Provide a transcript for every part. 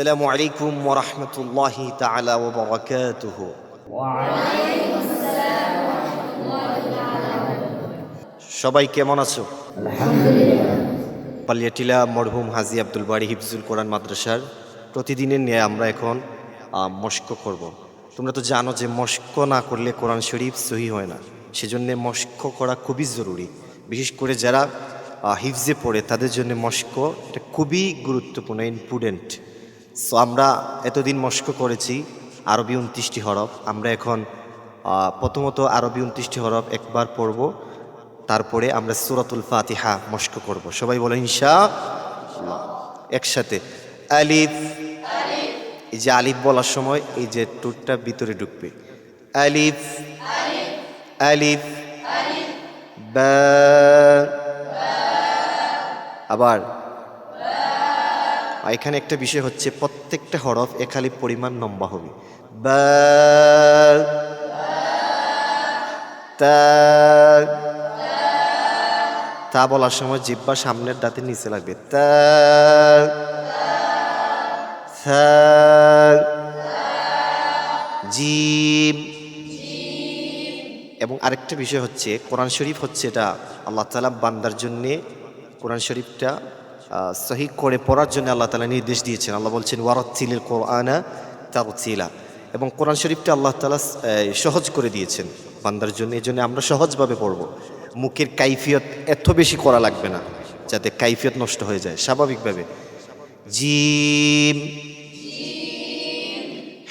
السلام عليكم ورحمة الله تعالى وبركاته সবাই কেমন আছো পালিয়াটিলা মরহুম হাজি আব্দুল বাড়ি হিফজুল কোরআন মাদ্রাসার প্রতিদিনের নিয়ে আমরা এখন আহ, মস্ক করব। তোমরা তো জানো যে মস্ক না করলে কোরআন শরীফ সহি হয় না সেজন্য মস্ক করা খুবই জরুরি বিশেষ করে যারা আহ, হিফজে পড়ে তাদের জন্য মস্ক এটা খুবই গুরুত্বপূর্ণ ইম্পর্টেন্ট সো আমরা এতদিন মস্ক করেছি, আরবি উনত্রিশটি হরফ। আমরা এখন প্রথমত আরবি উনত্রিশটি হরফ একবার পড়ব, তারপরে আমরা সুরাতুল ফাতিহা মস্ক করব। সবাই বলে ইনশা একসাথে। আলিফ। এই যে আলিফ বলার সময়, এই যে টুটটা ভিতরে ঢুকবে। আলিফ। আলিফ। আবার আর এখানে একটা বিষয় হচ্ছে প্রত্যেকটা হরফ একালি পরিমাণ লম্বা হবে। তা বলার সময় জিব্বা সামনের দাঁতের নিচে লাগবে। জিম। এবং আরেকটা বিষয় হচ্ছে, কোরআন শরীফ হচ্ছে এটা আল্লাহ তালা বান্দার জন্যে, কোরআন শরীফটা সহি করে পড়ার জন্য আল্লাহ তালা নির্দেশ দিয়েছেন। আল্লাহ বলছেন ওয়ারাতিলের কোরআনা তারচিলা এবং কোরআন শরীফটা আল্লাহ তালা সহজ করে দিয়েছেন বান্দার জন্য। এই জন্য আমরা সহজভাবে পড়ব। মুখের কাইফিয়ত এত বেশি করা লাগবে না, যাতে কাইফিয়ত নষ্ট হয়ে যায়, স্বাভাবিকভাবে। জিম।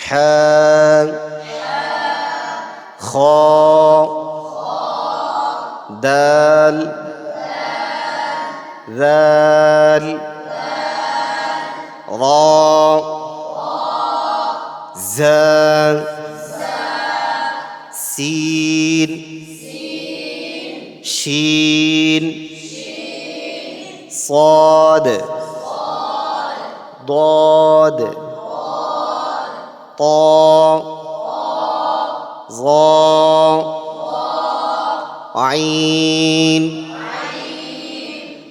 হ্যাঁ। খ। দাল। ذال. را زال. سين. شين. صاد. ضاد. طاء ظا. عين.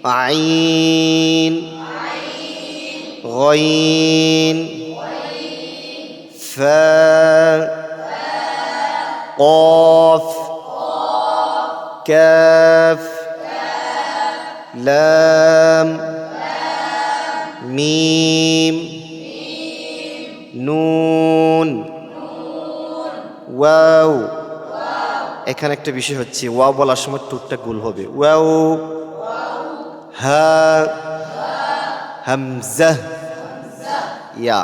عين غين فاء قاف كاف لام ميم নুন ওয়াও এখানে একটা বিষয় হচ্ছে ওয়াও বলার সময় টুটটা গুল হবে ওয়াও হা, হামজা, ইয়া।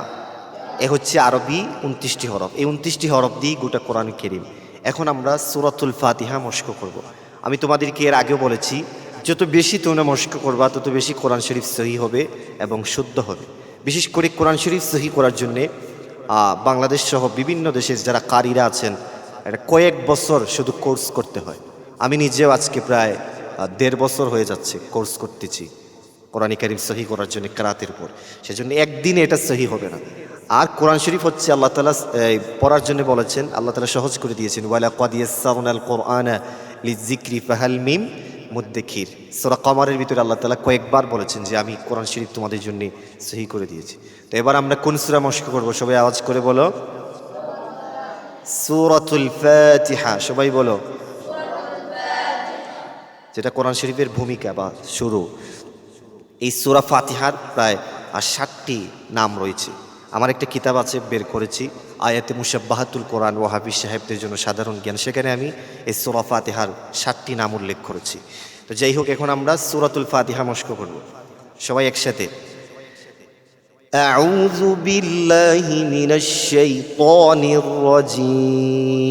এ হচ্ছে আরবি উনত্রিশটি হরফ। এই উনত্রিশটি হরফ দিয়ে গোটা কোরআন কেরিম। এখন আমরা সুরাতুল ফাতিহা মস্ক করব। আমি তোমাদেরকে এর আগেও বলেছি, যত বেশি তোমরা মস্ক করবা, তত বেশি কোরআন শরীফ সহি হবে এবং শুদ্ধ হবে। বিশেষ করে কোরআন শরীফ সহি করার জন্যে বাংলাদেশ সহ বিভিন্ন দেশের যারা কারীরা আছেন এটা কয়েক বছর শুধু কোর্স করতে হয়। আমি নিজেও আজকে প্রায় দেড় বছর হয়ে যাচ্ছে কোর্স করতেছি। কোরআন কারিম সহি করার জন্য কেরাতের উপর। সেজন্য একদিনে এটা সহি হবে না। আর কোরআন শরীফ হচ্ছে আল্লাহ তালা পড়ার জন্য বলেছেন, আল্লাহ তালা সহজ করে দিয়েছেন, ওয়ালা কদিয়াসাউন কোরআন লি জিক্রি ফাহাল মিম মুদ্দেখির সোরা কমারের ভিতরে আল্লাহ তালা কয়েকবার বলেছেন যে, আমি কোরআন শরীফ তোমাদের জন্য সহি করে দিয়েছি। তো এবার আমরা কোন সুরা মস্ক করব? সবাই আওয়াজ করে বলো। সুরাতুল ফাতিহা, সবাই বলো। যেটা কোরআন শরীফের ভূমিকা বা শুরু এই সুরা ফাতিহার প্রায় আর ষাটটি নাম রয়েছে আমার একটা কিতাব আছে বের করেছি আয়াতে মুসাব্বাহাতুল কোরআন ও হাফিজ সাহেবদের জন্য সাধারণ জ্ঞান সেখানে আমি এই সুরা ফাতিহার ষাটটি নাম উল্লেখ করেছি তো যাই হোক এখন আমরা সুরাতুল ফাতিহা মস্ক করব সবাই একসাথে أعوذ بالله من الشيطان الرجيم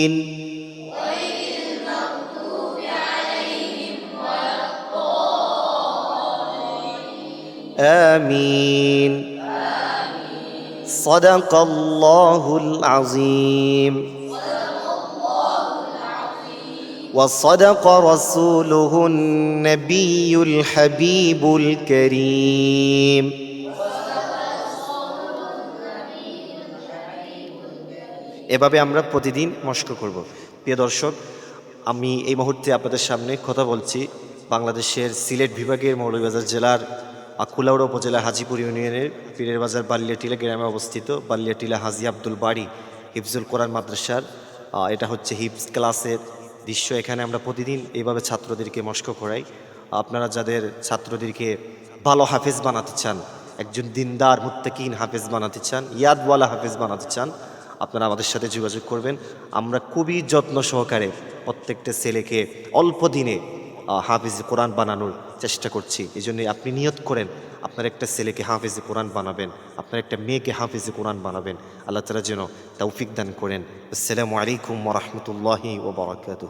آمين صدق الله العظيم وصدق رسوله النبي الحبيب الكريم এভাবে আমরা প্রতিদিন মস্ক করব প্রিয় দর্শক আমি এই মুহূর্তে আপনাদের সামনে কথা বলছি বাংলাদেশের সিলেট বিভাগের মৌলভীবাজার জেলার আকুলাউড়া উপজেলা হাজিপুর ইউনিয়নের পীরের বাজার বালিয়াটিলা গ্রামে অবস্থিত বালিয়াটিলা হাজি আব্দুল বাড়ি হিফজুল কোরআন মাদ্রাসার এটা হচ্ছে হিফজ ক্লাসের দৃশ্য। এখানে আমরা প্রতিদিন এইভাবে ছাত্রদেরকে মস্ক করাই। আপনারা যাদের ছাত্রদেরকে ভালো হাফেজ বানাতে চান, একজন দিনদার মুত্তাকিন হাফেজ বানাতে চান, ইয়াদওয়ালা হাফেজ বানাতে চান, আপনারা আমাদের সাথে যোগাযোগ করবেন। আমরা খুবই যত্ন সহকারে প্রত্যেকটা ছেলেকে অল্প দিনে হাফিজ কোরআন বানানোর চেষ্টা করছি। এই জন্যই আপনি নিয়ত করেন, আপনার একটা ছেলেকে হাফিজ কোরআন বানাবেন, আপনার একটা মেয়েকে হাফিজ কোরআন বানাবেন। আল্লাহ তালা যেন তৌফিক দান করেন। আসসালামু আলাইকুম রহমতুল্লাহি ও বরাকাতুহ।